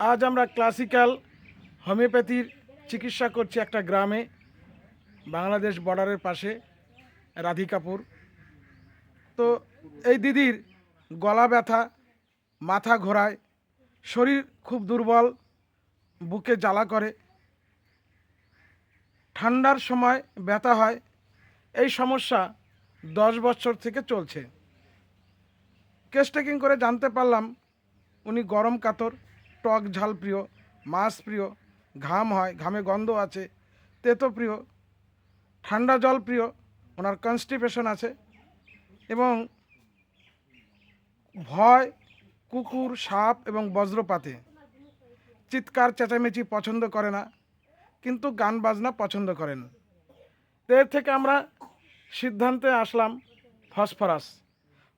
আজ আমরা ক্লাসিক্যাল হোমিওপ্যাথির চিকিৎসা করছি একটা গ্রামে, বাংলাদেশ বর্ডারের পাশে রাধিকাপুর তো এই দিদির গলা ব্যথা, মাথা ঘোরায়, শরীর খুব দুর্বল, বুকে জ্বালা করে। ঠান্ডার সময় ব্যথা হয়, এই সমস্যা দশ বছর থেকে চলছে। কেস টেকিং করে জানতে পারলাম, উনি গরম কাতর। টক ঝাল প্রিয়, মাছ প্রিয়, ঘাম হয়, ঘামে গন্ধ আছে, তেতো প্রিয়, ঠান্ডা জল প্রিয়, ওনার কনস্টিপেশন আছে এবং ভয়, কুকুর, সাপ এবং বজ্রপাতে। চিৎকার, চেঁচামেচি পছন্দ করে না, কিন্তু গান বাজনা পছন্দ করেন। এর থেকে আমরা সিদ্ধান্তে আসলাম ফসফরাস।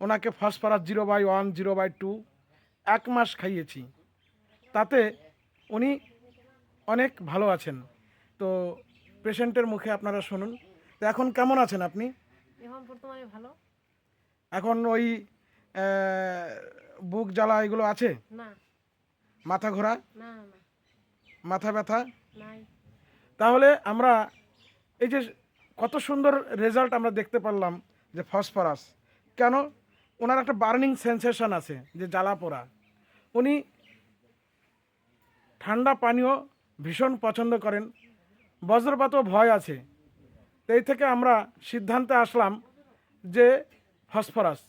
ওনাকে phosphorus zero by one zero by two এক মাস খাইয়েছি। তাতে উনি অনেক ভালো আছেন। তো পেশেন্টের মুখে আপনারা শুনুন। তো এখন কেমন আছেন আপনি? এখন বর্তমানে ভালো। এখন ওই বুক জ্বালা এগুলো আছে? না। মাথা ঘোরা? না না। মাথা ব্যথা? নাই। তাহলে আমরা এই যে কত সুন্দর রেজাল্ট আমরা দেখতে পারলাম যে ফসফরাস। কেন? ওনার একটা বার্নিং সেন্সেশন আছে যে জ্বালা পোড়া। উনি ঠান্ডা পানীয় ভীষণ পছন্দ করেন। বজ্রপাতও ভয় আছে। এই থেকে আমরা সিদ্ধান্তে আসলাম যে ফসফরাস।